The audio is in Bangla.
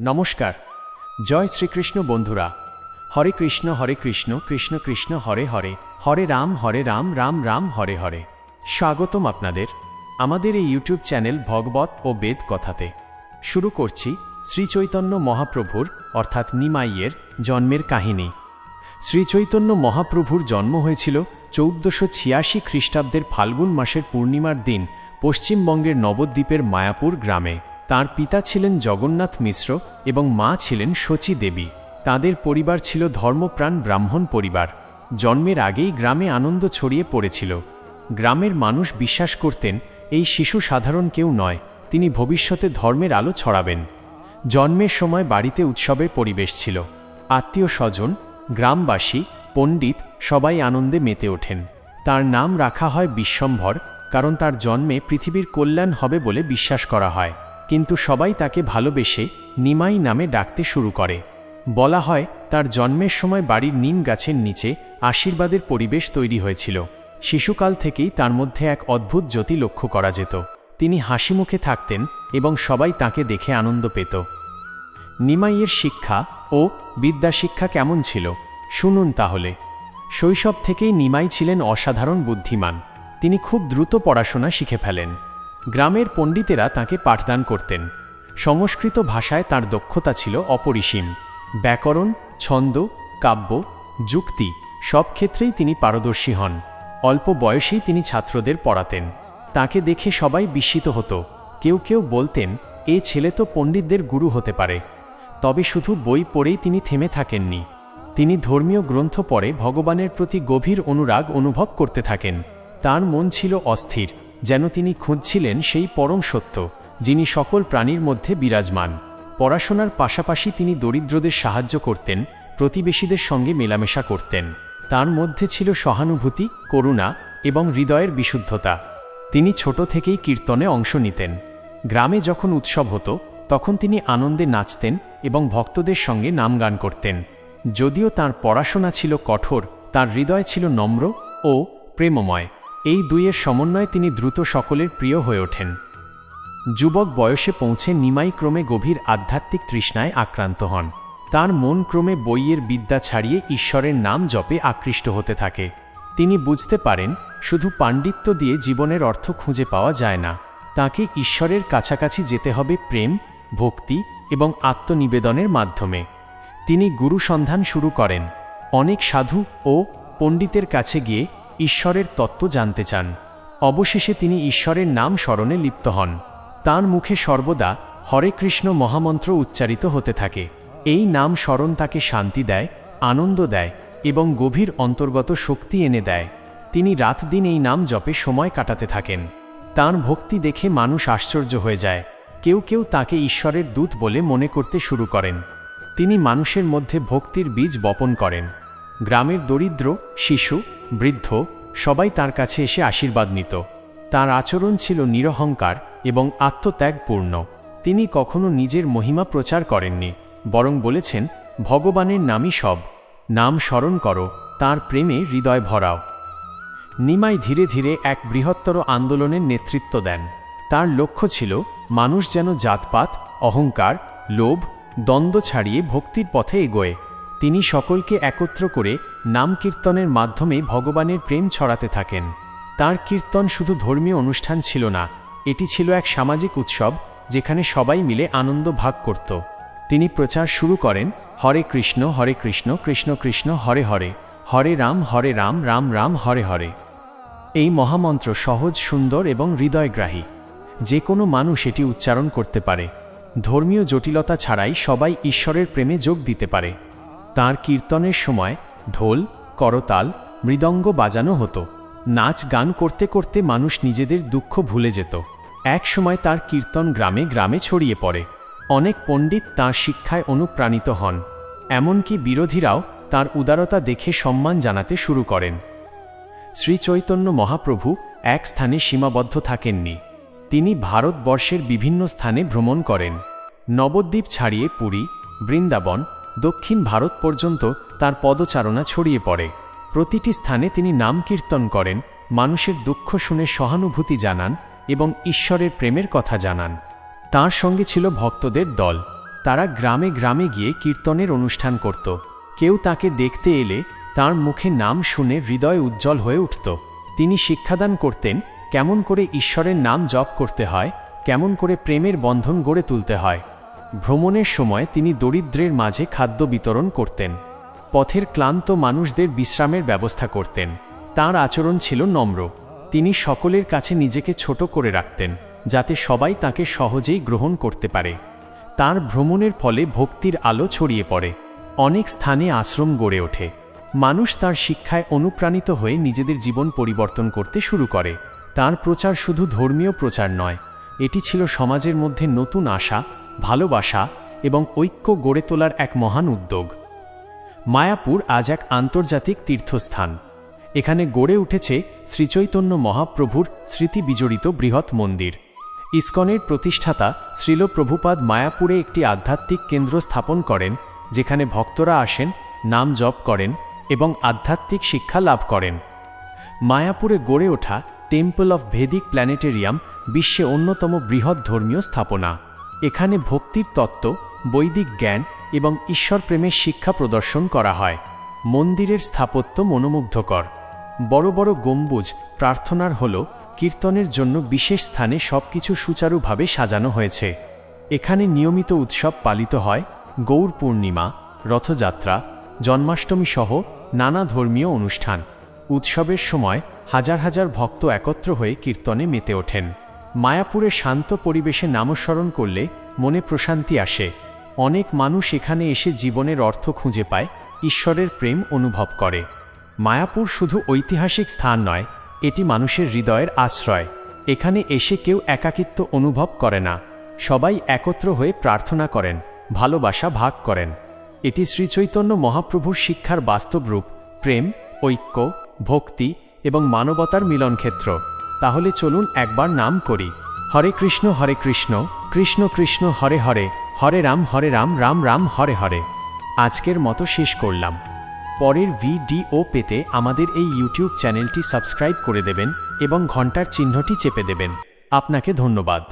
নমস্কার। জয় শ্রীকৃষ্ণ বন্ধুরা। হরে কৃষ্ণ হরে কৃষ্ণ কৃষ্ণ কৃষ্ণ, হরে হরে হরে রাম হরে রাম রাম রাম, হরে হরে। স্বাগতম আপনাদের আমাদের এই ইউটিউব চ্যানেল ভগবত ও বেদ কথাতে। শুরু করছি শ্রীচৈতন্য মহাপ্রভুর, অর্থাৎ নিমাইয়ের, জন্মের কাহিনী। শ্রীচৈতন্য মহাপ্রভুর জন্ম হয়েছিল চৌদ্দশো ছিয়াশি খ্রিস্টাব্দের ফাল্গুন মাসের পূর্ণিমার দিন পশ্চিমবঙ্গের নবদ্বীপের মায়াপুর গ্রামে। তার পিতা ছিলেন জগন্নাথ মিশ্র এবং মা ছিলেন শচী দেবী। তাদের পরিবার ছিল ধর্মপ্রাণ ব্রাহ্মণ পরিবার। জন্মের আগেই গ্রামে আনন্দ ছড়িয়ে পড়েছিল। গ্রামের মানুষ বিশ্বাস করতেন, এই শিশু সাধারণ কেউ নয়, তিনি ভবিষ্যতে ধর্মের আলো ছড়াবেন। জন্মের সময় বাড়িতে উৎসবের পরিবেশ ছিল। আত্মীয় স্বজন, গ্রামবাসী, পণ্ডিত সবাই আনন্দে মেতে ওঠেন। তার নাম রাখা হয় বিশ্বম্ভর, কারণ তার জন্মে পৃথিবীর কল্যাণ হবে বলে বিশ্বাস করা হয়। কিন্তু সবাই তাকে ভালোবেসে নিমাই নামে ডাকতে শুরু করে। বলা হয়, তার জন্মের সময় বাড়ির নিম গাছের নিচে আশীর্বাদের পরিবেশ তৈরি হয়েছিল। শিশুকাল থেকেই তার মধ্যে এক অদ্ভুত জ্যোতি লক্ষ্য করা যেত। তিনি হাসি মুখে থাকতেন এবং সবাই তাকে দেখে আনন্দ পেত। নিমাইয়ের শিক্ষা ও বিদ্যাশিক্ষা কেমন ছিল? শুনুন তাহলে। শৈশব থেকেই নিমাই ছিলেন অসাধারণ বুদ্ধিমান। তিনি খুব দ্রুত পড়াশোনা শিখে ফেলেন। গ্রামের পণ্ডিতেরা তাকে পাঠদান করতেন। সংস্কৃত ভাষায় তার দক্ষতা ছিল অপরিসীম। ব্যাকরণ, ছন্দ, কাব্য, যুক্তি সব ক্ষেত্রেই তিনি পারদর্শী হন। অল্প বয়সেই তিনি ছাত্রদের পড়াতেন। তাকে দেখে সবাই বিস্মিত হতো। কেউ কেউ বলতেন, এ ছেলে তো পণ্ডিতদের গুরু হতে পারে। তবে শুধু বই পড়েই তিনি থেমে থাকেননি। তিনি ধর্মীয় গ্রন্থ পড়ে ভগবানের প্রতি গভীর অনুরাগ অনুভব করতে থাকেন। তার মন ছিল অস্থির যেন তিনি খুঁজছিলেন সেই পরম সত্য, যিনি সকল প্রাণীর মধ্যে বিরাজমান। পড়াশোনার পাশাপাশি তিনি দরিদ্রদের সাহায্য করতেন, প্রতিবেশীদের সঙ্গে মেলামেশা করতেন। তার মধ্যে ছিল সহানুভূতি, করুণা এবং হৃদয়ের বিশুদ্ধতা। তিনি ছোট থেকেই কীর্তনে অংশ নিতেন। গ্রামে যখন উৎসব হতো, তখন তিনি আনন্দে নাচতেন এবং ভক্তদের সঙ্গে নাম গান করতেন। যদিও তার পড়াশোনা ছিল কঠোর, তার হৃদয় ছিল নম্র ও প্রেমময়। এই দুইয়ের সমন্বয়ে তিনি দ্রুত সকলের প্রিয় হয়ে ওঠেন। যুবক বয়সে পৌঁছে নিমাই ক্রমে গভীর আধ্যাত্মিক তৃষ্ণায় আক্রান্ত হন। তার মন ক্রমে বইয়ের বিদ্যা ছাড়িয়ে ঈশ্বরের নাম জপে আকৃষ্ট হতে থাকে। তিনি বুঝতে পারেন, শুধু পাণ্ডিত্য দিয়ে জীবনের অর্থ খুঁজে পাওয়া যায় না। তাকে ঈশ্বরের কাছাকাছি যেতে হবে প্রেম, ভক্তি এবং আত্মনিবেদনের মাধ্যমে। তিনি গুরু সন্ধান শুরু করেন। অনেক সাধু ও পণ্ডিতের কাছে গিয়ে ঈশ্বরের তত্ত্ব জানতে চান। অবশেষে তিনি ঈশ্বরের নাম স্মরণে লিপ্ত হন। তার মুখে সর্বদা হরে কৃষ্ণ মহামন্ত্র উচ্চারিত হতে থাকে। এই নাম স্মরণ তাকে শান্তি দেয়, আনন্দ দেয় এবং গভীর অন্তর্গত শক্তি এনে দেয়। তিনি রাত দিন এই নাম জপে সময় কাটাতে থাকেন। তার ভক্তি দেখে মানুষ আশ্চর্য হয়ে যায়। কেউ কেউ তাকে ঈশ্বরের দূত বলে মনে করতে শুরু করেন। তিনি মানুষের মধ্যে ভক্তির বীজ বপন করেন। গ্রামের দরিদ্র, শিশু, বৃদ্ধ সবাই তার কাছে এসে আশীর্বাদ নিত। তার আচরণ ছিল নিরহংকার এবং আত্মত্যাগপূর্ণ। তিনি কখনো নিজের মহিমা প্রচার করেননি, বরং বলেছেন, ভগবানের নামই সব। নাম স্মরণ করো, তার প্রেমে হৃদয় ভরাও। নিমাই ধীরে ধীরে এক বৃহত্তর আন্দোলনের নেতৃত্ব দেন। তার লক্ষ্য ছিল, মানুষ যেন জাতপাত, অহংকার, লোভ, দ্বন্দ্ব ছাড়িয়ে ভক্তির পথে এগোয়। তিনি সকলকে একত্র করে নাম কীর্তনের মাধ্যমে ভগবানের প্রেম ছড়াতে থাকেন। তার কীর্তন শুধু ধর্মীয় অনুষ্ঠান ছিল না, এটি ছিল এক সামাজিক উৎসব যেখানে সবাই মিলে আনন্দ ভাগ করত। তিনি প্রচার শুরু করেন, হরে কৃষ্ণ হরে কৃষ্ণ কৃষ্ণ কৃষ্ণ, হরে হরে হরে রাম হরে রাম রাম রাম, হরে হরে। এই মহামন্ত্র সহজ, সুন্দর এবং হৃদয়গ্রাহী। যে কোনো মানুষ এটি উচ্চারণ করতে পারে। ধর্মীয় জটিলতা ছাড়াই সবাই ঈশ্বরের প্রেমে যোগ দিতে পারে। তার কীর্তনের সময় ঢোল, করতাল, মৃদঙ্গ বাজানো হতো। নাচ গান করতে করতে মানুষ নিজেদের দুঃখ ভুলে যেত। এক সময় তার কীর্তন গ্রামে গ্রামে ছড়িয়ে পড়ে। অনেক পণ্ডিত তাঁর শিক্ষায় অনুপ্রাণিত হন। এমনকি বিরোধীরাও তার উদারতা দেখে সম্মান জানাতে শুরু করেন। শ্রী চৈতন্য মহাপ্রভু এক স্থানে সীমাবদ্ধ থাকেননি। তিনি ভারতবর্ষের বিভিন্ন স্থানে ভ্রমণ করেন। নবদ্বীপ ছাড়িয়ে পুরী, বৃন্দাবন দক্ষিণ ভারত পর্যন্ত তার পদচারণা ছড়িয়ে পড়ে। প্রতিটি স্থানে তিনি নাম কীর্তন করেন, মানুষের দুঃখ শুনে সহানুভূতি জানান এবং ঈশ্বরের প্রেমের কথা জানান। তার সঙ্গে ছিল ভক্তদের দল। তারা গ্রামে গ্রামে গিয়ে কীর্তনের অনুষ্ঠান করত। কেউ তাকে দেখতে এলে তার মুখে নাম শুনে হৃদয় উজ্জ্বল হয়ে উঠত। তিনি শিক্ষাদান করতেন, কেমন করে ঈশ্বরের নাম জপ করতে হয়, কেমন করে প্রেমের বন্ধন গড়ে তুলতে হয়। ভ্রমণের সময় তিনি দরিদ্রের মাঝে খাদ্য বিতরণ করতেন। পথের ক্লান্ত মানুষদের বিশ্রামের ব্যবস্থা করতেন। তার আচরণ ছিল নম্র। তিনি সকলের কাছে নিজেকে ছোট করে রাখতেন, যাতে সবাই তাকে সহজেই গ্রহণ করতে পারে। তার ভ্রমণের ফলে ভক্তির আলো ছড়িয়ে পড়ে। অনেক স্থানে আশ্রম গড়ে ওঠে। মানুষ তার শিক্ষায় অনুপ্রাণিত হয়ে নিজেদের জীবন পরিবর্তন করতে শুরু করে। তার প্রচার শুধু ধর্মীয় প্রচার নয়, এটি ছিল সমাজের মধ্যে নতুন আশা ভালোবাসা এবং ঐক্য গড়ে তোলার এক মহান উদ্যোগ। মায়াপুর আজ এক আন্তর্জাতিক তীর্থস্থান। এখানে গড়ে উঠেছে শ্রীচৈতন্য মহাপ্রভুর স্মৃতি বিজড়িত বৃহৎ মন্দির। ইস্কনের প্রতিষ্ঠাতা শ্রীল প্রভুপাদ মায়াপুরে একটি আধ্যাত্মিক কেন্দ্র স্থাপন করেন, যেখানে ভক্তরা আসেন, নাম জপ করেন এবং আধ্যাত্মিক শিক্ষা লাভ করেন। মায়াপুরে গড়ে ওঠা টেম্পল অফ ভেদিক প্ল্যানেটেরিয়াম বিশ্বে অন্যতম বৃহৎ ধর্মীয় স্থাপনা। এখানে ভক্তির তত্ত্ব, বৈদিক জ্ঞান এবং ঈশ্বর প্রেমের শিক্ষা প্রদর্শন করা হয়। মন্দিরের স্থাপত্য মনোমুগ্ধকর। বড় বড় গম্বুজ প্রার্থনার হল, কীর্তনের জন্য বিশেষ স্থানে সবকিছু সুচারুভাবে সাজানো হয়েছে। এখানে নিয়মিত উৎসব পালিত হয়, গৌর পূর্ণিমা, রথযাত্রা, জন্মাষ্টমী সহ নানা ধর্মীয় অনুষ্ঠান। উৎসবের সময় হাজার হাজার ভক্ত একত্র হয়ে কীর্তনে মেতে ওঠেন। মায়াপুরে শান্ত পরিবেশে নামস্মরণ করলে মনে প্রশান্তি আসে। অনেক মানুষ এখানে এসে জীবনের অর্থ খুঁজে পায়, ঈশ্বরের প্রেম অনুভব করে। মায়াপুর শুধু ঐতিহাসিক স্থান নয়, এটি মানুষের হৃদয়ের আশ্রয়। এখানে এসে কেউ একাকিত্ব অনুভব করে না। সবাই একত্র হয়ে প্রার্থনা করেন, ভালোবাসা ভাগ করেন। এটি শ্রীচৈতন্য মহাপ্রভুর শিক্ষার বাস্তব রূপ প্রেম, ঐক্য, ভক্তি এবং মানবতার মিলনক্ষেত্র। তাহলে চলুন একবার নাম করি। হরে কৃষ্ণ হরে কৃষ্ণ কৃষ্ণ কৃষ্ণ, হরে হরে হরে রাম হরে রাম রাম রাম, হরে হরে। আজকের মতো শেষ করলাম। পরের ভিডিও পেতে আমাদের এই ইউটিউব চ্যানেলটি সাবস্ক্রাইব করে দেবেন এবং ঘণ্টার চিহ্নটি চেপে দেবেন। আপনাকে ধন্যবাদ।